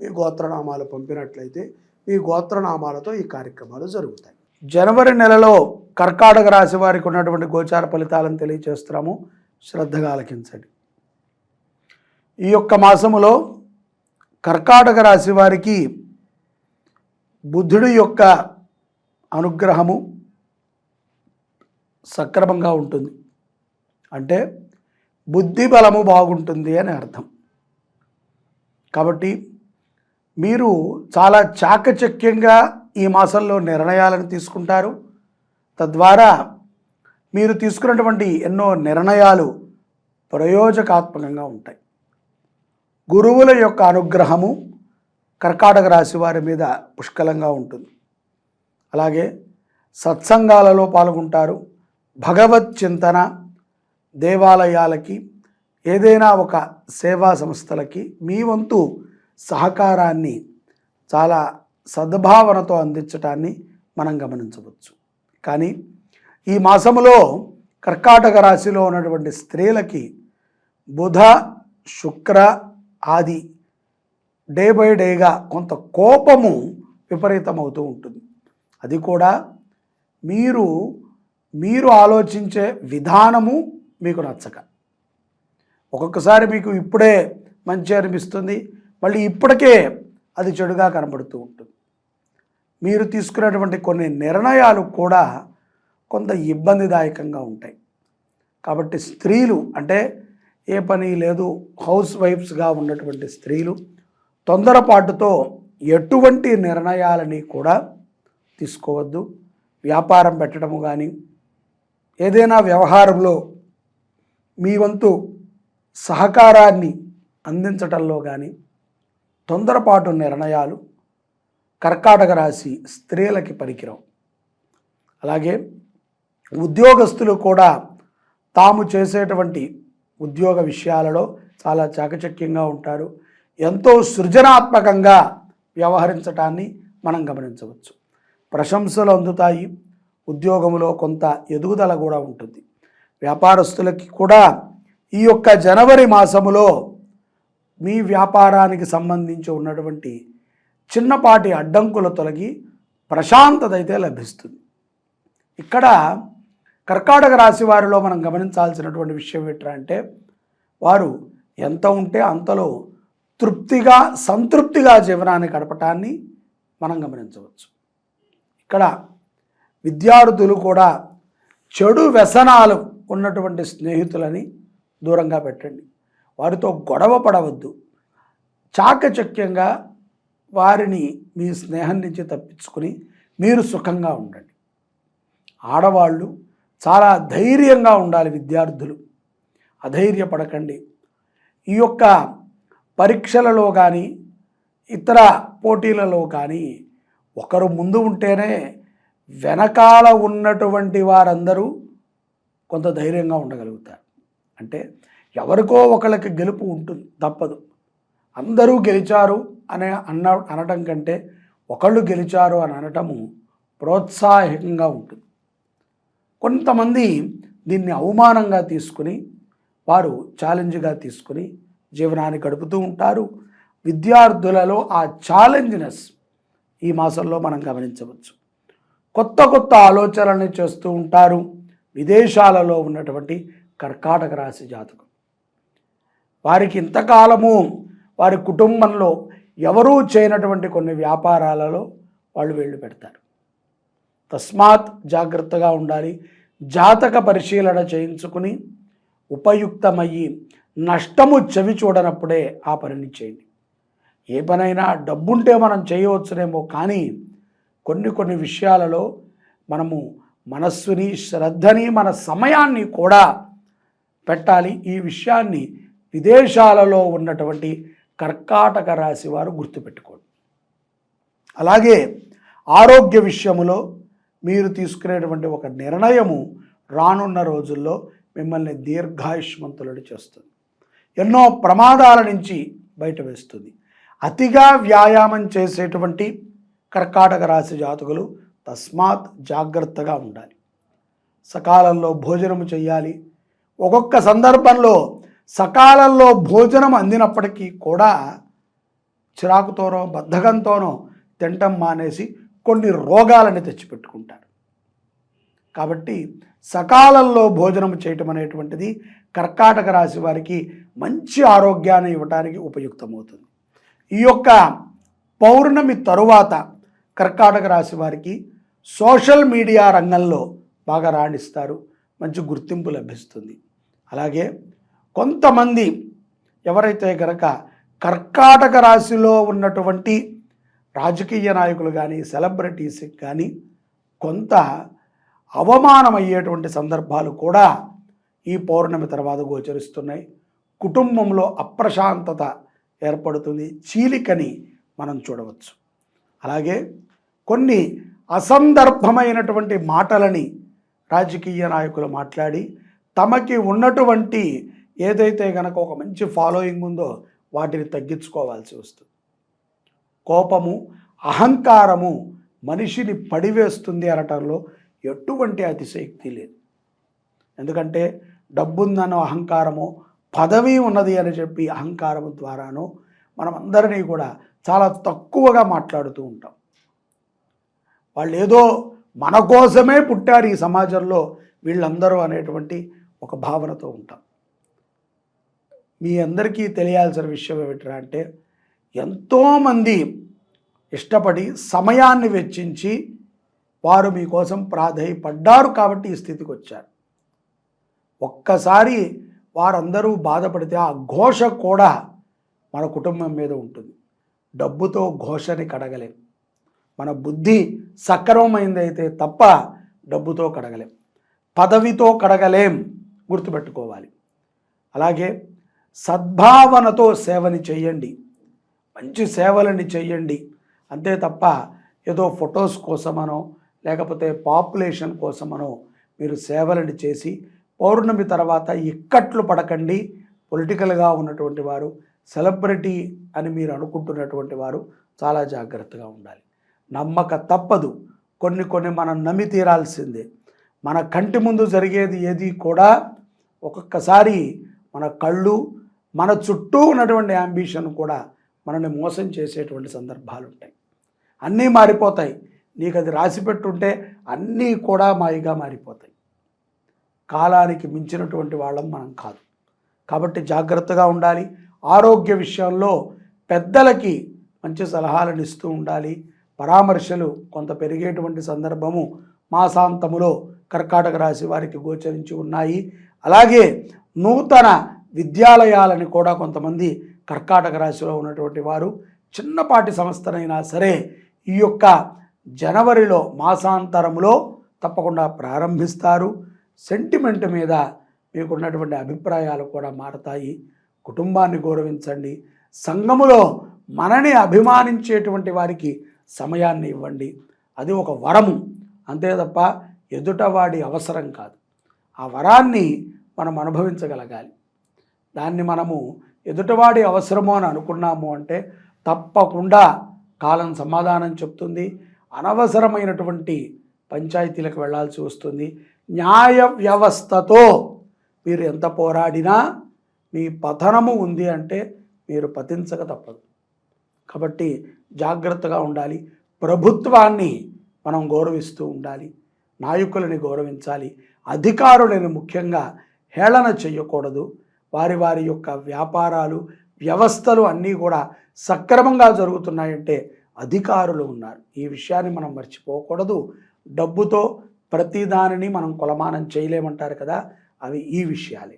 మీ గోత్రనామాలు పంపినట్లయితే మీ గోత్రనామాలతో ఈ కార్యక్రమాలు జరుగుతాయి. జనవరి నెలలో కర్కాటక రాశి వారికి ఉన్నటువంటి గోచార ఫలితాలను తెలియచేస్తున్నాము. శ్రద్ధగా ఆలకించండి. ఈ యొక్క మాసములో కర్కాటక రాశి వారికి బుద్ధుడి యొక్క అనుగ్రహము సక్రమంగా ఉంటుంది. అంటే బుద్ధి బలము బాగుంటుంది అని అర్థం. కాబట్టి మీరు చాలా చాకచక్యంగా ఈ మాసంలో నిర్ణయాలను తీసుకుంటారు. తద్వారా మీరు తీసుకున్నటువంటి ఎన్నో నిర్ణయాలు ప్రయోజకాత్మకంగా ఉంటాయి. గురువుల యొక్క అనుగ్రహము కర్కాటక రాశి వారి మీద పుష్కలంగా ఉంటుంది. అలాగే సత్సంగాలలో పాల్గొంటారు. భగవత్ చింతన దేవాలయాలకి ఏదైనా ఒక సేవా సంస్థలకి మీ వంతు సహకారాన్ని చాలా సద్భావనతో అందించటాన్ని మనం గమనించవచ్చు. కానీ ఈ మాసములో కర్కాటక రాశిలో ఉన్నటువంటి స్త్రీలకి బుధ శుక్ర ఆది డే బై డేగా కొంత కోపము విపరీతమవుతూ ఉంటుంది. అది కూడా మీరు మీరు ఆలోచించే విధానము మీకు నచ్చక. ఒక్కొక్కసారి మీకు ఇప్పుడే మంచి అనిపిస్తుంది మళ్ళీ ఇప్పటికే అది చెడుగా కనబడుతూ ఉంటుంది. మీరు తీసుకున్నటువంటి కొన్ని నిర్ణయాలు కూడా కొంత ఇబ్బందిదాయకంగా ఉంటాయి. కాబట్టి స్త్రీలు అంటే ఏ పని లేదు హౌస్ వైఫ్స్గా ఉన్నటువంటి స్త్రీలు తొందరపాటుతో ఎటువంటి నిర్ణయాలని కూడా తీసుకోవద్దు. వ్యాపారం పెట్టడము కానీ ఏదైనా వ్యవహారంలో మీ వంతు సహకారాన్ని అందించటంలో కానీ తొందరపాటు నిర్ణయాలు కర్కాటక రాశి స్త్రీలకి పరికిరం. అలాగే ఉద్యోగస్తులు కూడా తాము చేసేటువంటి ఉద్యోగ విషయాలలో చాలా చాకచక్యంగా ఉంటారు. ఎంతో సృజనాత్మకంగా వ్యవహరించటాన్ని మనం గమనించవచ్చు. ప్రశంసలు అందుతాయి. ఉద్యోగంలో కొంత ఎదుగుదల కూడా ఉంటుంది. వ్యాపారస్తులకి కూడా ఈ యొక్క జనవరి మాసములో మీ వ్యాపారానికి సంబంధించి ఉన్నటువంటి చిన్నపాటి అడ్డంకుల తొలగి ప్రశాంతత అయితే లభిస్తుంది. ఇక్కడ కర్కాటక రాశి వారిలో మనం గమనించాల్సినటువంటి విషయం ఏంటంటే అంటే వారు ఎంత ఉంటే అంతలో తృప్తిగా సంతృప్తిగా జీవనాన్ని గడపటాన్ని మనం గమనించవచ్చు. ఇక్కడ విద్యార్థులు కూడా చెడు వ్యసనాలు ఉన్నటువంటి స్నేహితులని దూరంగా పెట్టండి. వారితో గొడవ పడవద్దు. చాకచక్యంగా వారిని మీ స్నేహం నుంచి తప్పించుకుని మీరు సుఖంగా ఉండండి. ఆడవాళ్ళు చాలా ధైర్యంగా ఉండాలి విద్యార్థులు. అధైర్యపడకండి. ఈ యొక్క పరీక్షలలో కానీ ఇతర పోటీలలో కానీ ఒకరు ముందు ఉంటేనే వెనకాల ఉన్నటువంటి వారందరూ కొంత ధైర్యంగా ఉండగలుగుతారు. అంటే ఎవరికో ఒకళ్ళకి గెలుపు ఉంటుంది తప్పదు. అందరూ గెలిచారు అనే అన్న అనటం కంటే ఒకళ్ళు గెలిచారు అని అనటము ప్రోత్సాహకంగా ఉంటుంది. కొంతమంది దీన్ని అవమానంగా తీసుకుని వారు ఛాలెంజ్గా తీసుకుని జీవనాన్ని గడుపుతూ ఉంటారు. విద్యార్థులలో ఆ ఛాలెంజ్నెస్ ఈ మాసంలో మనం గమనించవచ్చు. కొత్త కొత్త ఆలోచనల్ని చేస్తూ ఉంటారు. విదేశాలలో ఉన్నటువంటి కర్కాటక రాశి జాతకం వారికి ఇంతకాలము వారి కుటుంబంలో ఎవరూ చేయనటువంటి కొన్ని వ్యాపారాలలో వాళ్ళు వెళ్ళి పెడతారు. తస్మాత్ జాగ్రత్తగా ఉండాలి. జాతక పరిశీలన చేయించుకుని ఉపయుక్తమయ్యి నష్టము చెవి చూడనప్పుడే ఆ పనిని చేయండి. ఏ పనైనా డబ్బుంటే మనం చేయవచ్చునేమో కానీ కొన్ని కొన్ని విషయాలలో మనము మనస్సుని శ్రద్ధని మన సమయాన్ని కూడా పెట్టాలి. ఈ విషయాన్ని విదేశాలలో ఉన్నటువంటి కర్కాటక రాశి వారు గుర్తుపెట్టుకోండి. అలాగే ఆరోగ్య విషయములో మీరు తీసుకునేటువంటి ఒక నిర్ణయము రానున్న రోజుల్లో మిమ్మల్ని దీర్ఘాయుష్మంతులను చేస్తుంది. ఎన్నో ప్రమాదాల నుంచి బయట వేస్తుంది. అతిగా వ్యాయామం చేసేటువంటి కర్కాటక రాశి జాతకులు తస్మాత్ జాగ్రత్తగా ఉండాలి. సకాలంలో భోజనము చేయాలి. ఒక్కొక్క సందర్భంలో సకాలంలో భోజనం అందినప్పటికీ కూడా చిరాకుతోనో బద్ధకంతోనో తింటం మానేసి కొన్ని రోగాలని తెచ్చిపెట్టుకుంటారు. కాబట్టి సకాలంలో భోజనం చేయటం అనేటువంటిది కర్కాటక రాశి వారికి మంచి ఆరోగ్యాన్ని ఇవ్వడానికి ఉపయుక్తమవుతుంది. ఈ యొక్క పౌర్ణమి తరువాత కర్కాటక రాశి వారికి సోషల్ మీడియా రంగంలో బాగా రాణిస్తారు మంచి గుర్తింపు లభిస్తుంది. అలాగే కొంతమంది ఎవరైతే గనక కర్కాటక రాశిలో ఉన్నటువంటి రాజకీయ నాయకులు కానీ సెలబ్రిటీస్కి కానీ కొంత అవమానమయ్యేటువంటి సందర్భాలు కూడా ఈ పౌర్ణమి తర్వాత గోచరిస్తున్నాయి. కుటుంబంలో అప్రశాంతత ఏర్పడుతుంది. చీలికని మనం చూడవచ్చు. అలాగే కొన్ని అసందర్భమైనటువంటి మాటలని రాజకీయ నాయకులు మాట్లాడి తమకి ఉన్నటువంటి ఏదైతే కనుక ఒక మంచి ఫాలోయింగ్ ఉందో వాటిని తగ్గించుకోవాల్సి వస్తుంది. కోపము అహంకారము మనిషిని పడివేస్తుంది అనటంలో ఎటువంటి అతిశయక్తి లేదు. ఎందుకంటే డబ్బుందనో అహంకారము పదవి ఉన్నది అని చెప్పి అహంకారం ద్వారాను మనం అందరినీ కూడా చాలా తక్కువగా మాట్లాడుతూ ఉంటాం. వాళ్ళు ఏదో మన కోసమే పుట్టారు ఈ సమాజంలో వీళ్ళందరూ అనేటువంటి ఒక భావనతో ఉంటాం. మీ అందరికీ తెలియాల్సిన విషయం ఏమిట్రా అంటే ఎంతోమంది ఇష్టపడి సమయాన్ని వెచ్చించి వారు మీకోసం ప్రాధాయపడ్డారు కాబట్టి ఈ స్థితికి వచ్చారు. ఒక్కసారి వారందరూ బాధపడితే ఆ ఘోష కూడా మన కుటుంబం మీద ఉంటుంది. డబ్బుతో ఘోషని కడగలేం. మన బుద్ధి సక్రమమైందైతే తప్ప డబ్బుతో కడగలేం. పదవితో కడగలేం గుర్తుపెట్టుకోవాలి. అలాగే సద్భావనతో సేవని చేయండి మంచి సేవలని చేయండి అంతే తప్ప ఏదో ఫొటోస్ కోసమనో లేకపోతే పాపులేషన్ కోసమనో మీరు సేవలని చేసి పౌర్ణమి తర్వాత ఇక్కట్లు పడకండి. పొలిటికల్గా ఉన్నటువంటి వారు సెలబ్రిటీ అని మీరు అనుకుంటున్నటువంటి వారు చాలా జాగ్రత్తగా ఉండాలి. నమ్మక తప్పదు. కొన్ని కొన్ని మనం నమ్మి తీరాల్సిందే. మన కంటి ముందు జరిగేది ఏది కూడా ఒక్కొక్కసారి మన కళ్ళు మన చుట్టూ ఉన్నటువంటి అంబిషన్ కూడా మనల్ని మోసం చేసేటువంటి సందర్భాలు ఉంటాయి. అన్నీ మారిపోతాయి. నీకు అది రాసి పెట్టుంటే అన్నీ కూడా మాయిగా మారిపోతాయి. కాలానికి మించినటువంటి వాళ్ళం మనం కాదు. కాబట్టి జాగ్రత్తగా ఉండాలి. ఆరోగ్య విషయంలో పెద్దలకి మంచి సలహాలను ఇస్తూ ఉండాలి. పరామర్శలు కొంత పెరిగేటువంటి సందర్భము మాసాంతములో కర్కాటక రాశి వారికి గోచరించి ఉన్నాయి. అలాగే నూతన విద్యాలయాలని కూడా కొంతమంది కర్కాటక రాశిలో ఉన్నటువంటి వారు చిన్నపాటి సంస్థనైనా సరే ఈ యొక్క జనవరిలో మాసాంతరంలో తప్పకుండా ప్రారంభిస్తారు. సెంటిమెంట్ మీద మీకున్నటువంటి అభిప్రాయాలు కూడా మారతాయి. కుటుంబాన్ని గౌరవించండి. సంఘములో మనని అభిమానించేటువంటి వారికి సమయాన్ని ఇవ్వండి. అది ఒక వరము. అంతే తప్ప ఎదుటవాడి అవసరం కాదు. ఆ వరాన్ని మనం అనుభవించగలగాలి. దాన్ని మనము ఎదుటవాడి అవసరము అని అనుకున్నాము అంటే తప్పకుండా కాలం సమాధానం చెప్తుంది. అనవసరమైనటువంటి పంచాయతీలకు వెళ్ళాల్సి వస్తుంది. న్యాయ వ్యవస్థతో మీరు ఎంత పోరాడినా మీ పతనము ఉంది అంటే మీరు పతించక తప్పదు. కాబట్టి జాగ్రత్తగా ఉండాలి. ప్రభుత్వాన్ని మనం గౌరవిస్తూ ఉండాలి. నాయకులని గౌరవించాలి. అధికారులని ముఖ్యంగా హేళన చేయకూడదు. వారి వారి యొక్క వ్యాపారాలు వ్యవస్థలు అన్నీ కూడా సక్రమంగా జరుగుతున్నాయంటే అధికారులు ఉన్నారు. ఈ విషయాన్ని మనం మర్చిపోకూడదు. డబ్బుతో ప్రతిదానిని మనం కొలమానం చేయలేమంటారు కదా అవి ఈ విషయాలే.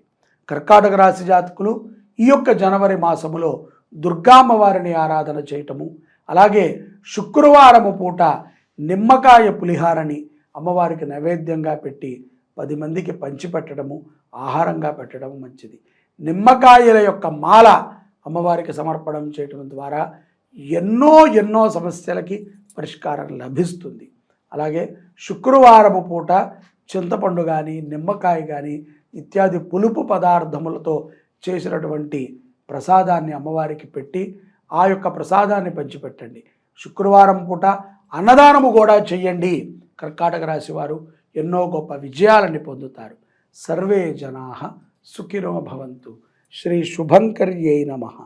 కర్కాటక రాశి జాతకులు ఈ యొక్క జనవరి మాసములో దుర్గామ్మవారిని ఆరాధన చేయటము అలాగే శుక్రవారము పూట నిమ్మకాయ పులిహారని అమ్మవారికి నైవేద్యంగా పెట్టి పది మందికి పంచిపెట్టడము ఆహారంగా పెట్టడం మంచిది. నిమ్మకాయల యొక్క మాల అమ్మవారికి సమర్పణం చేయటం ద్వారా ఎన్నో ఎన్నో సమస్యలకి పరిష్కారం లభిస్తుంది. అలాగే శుక్రవారము పూట చింతపండు కానీ నిమ్మకాయ కానీ ఇత్యాది పులుపు పదార్థములతో చేసినటువంటి ప్రసాదాన్ని అమ్మవారికి పెట్టి ఆ యొక్క ప్రసాదాన్ని పంచిపెట్టండి. శుక్రవారం పూట అన్నదానము కూడా చెయ్యండి కర్కాటక రాశి వారు ఎన్నో గొప్ప విజయాలని పొందుతారు. సర్వే జనా సుఖినో భవంతు శ్రీ శుభంకర్యై నమః